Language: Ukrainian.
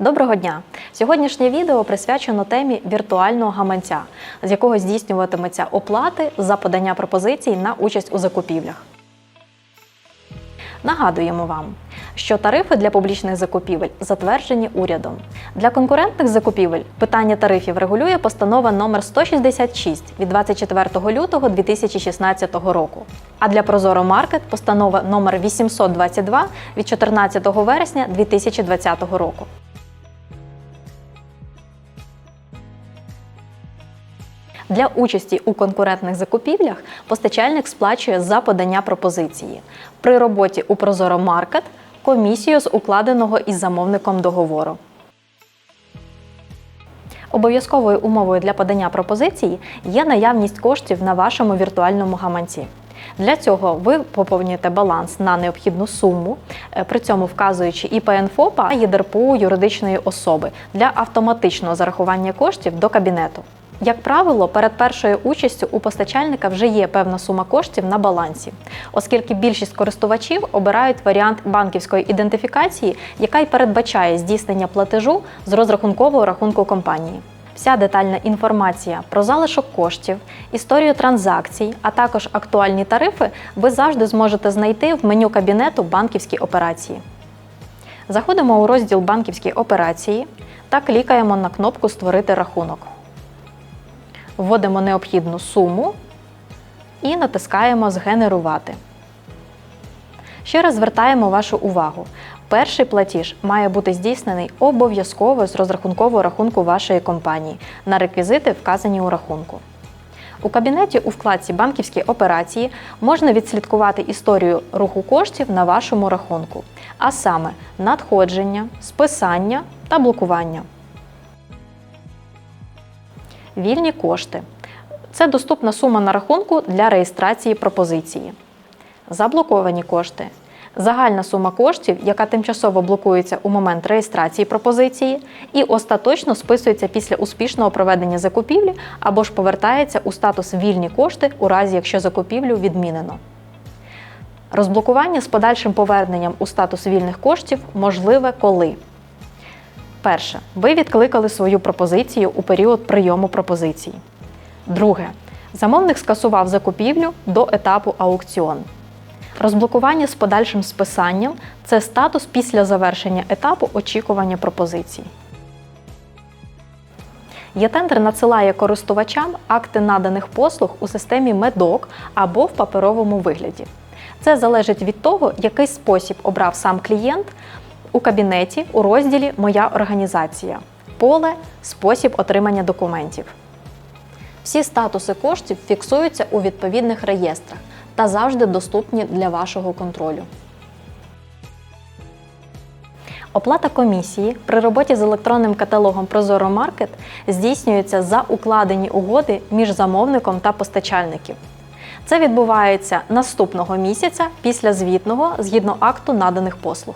Доброго дня! Сьогоднішнє відео присвячено темі віртуального гаманця, з якого здійснюватиметься оплати за подання пропозицій на участь у закупівлях. Нагадуємо вам, що тарифи для публічних закупівель затверджені урядом. Для конкурентних закупівель питання тарифів регулює постанова номер 166 від 24 лютого 2016 року. А для Прозоро Маркет постанова номер 822 від 14 вересня 2020 року. Для участі у конкурентних закупівлях постачальник сплачує за подання пропозиції. При роботі у Прозоро Маркет комісію з укладеного із замовником договору. Обов'язковою умовою для подання пропозиції є наявність коштів на вашому віртуальному гаманці. Для цього ви поповнюєте баланс на необхідну суму, е, при цьому вказуючи і ПНФОПа, і юридичної особи для автоматичного зарахування коштів до кабінету. Як правило, перед першою участю у постачальника вже є певна сума коштів на балансі, оскільки більшість користувачів обирають варіант банківської ідентифікації, яка й передбачає здійснення платежу з розрахункового рахунку компанії. Вся детальна інформація про залишок коштів, історію транзакцій, а також актуальні тарифи ви завжди зможете знайти в меню кабінету банківські операції. Заходимо у розділ банківські операції та клікаємо на кнопку Створити рахунок вводимо необхідну суму і натискаємо Згенерувати. Ще раз звертаємо вашу увагу. Перший платіж має бути здійснений обов'язково з розрахункового рахунку вашої компанії на реквізити, вказані у рахунку. У кабінеті у вкладці Банківські операції можна відслідкувати історію руху коштів на вашому рахунку, а саме надходження, списання та блокування. Вільні кошти. Це доступна сума на рахунку для реєстрації пропозиції. Заблоковані кошти. Загальна сума коштів, яка тимчасово блокується у момент реєстрації пропозиції, і остаточно списується після успішного проведення закупівлі або ж повертається у статус вільні кошти у разі, якщо закупівлю відмінено. Розблокування з подальшим поверненням у статус вільних коштів можливе коли. Перше. Ви відкликали свою пропозицію у період прийому пропозицій. Друге. Замовник скасував закупівлю до етапу аукціон. Розблокування з подальшим списанням це статус після завершення етапу очікування пропозицій. Є-тендер надсилає користувачам акти наданих послуг у системі медок або в паперовому вигляді. Це залежить від того, який спосіб обрав сам клієнт у кабінеті у розділі Моя організація. Поле Спосіб отримання документів. Всі статуси коштів фіксуються у відповідних реєстрах та завжди доступні для вашого контролю. Оплата комісії при роботі з електронним каталогом Прозоро Маркет здійснюється за укладені угоди між замовником та постачальників. Це відбувається наступного місяця після звітного згідно акту наданих послуг.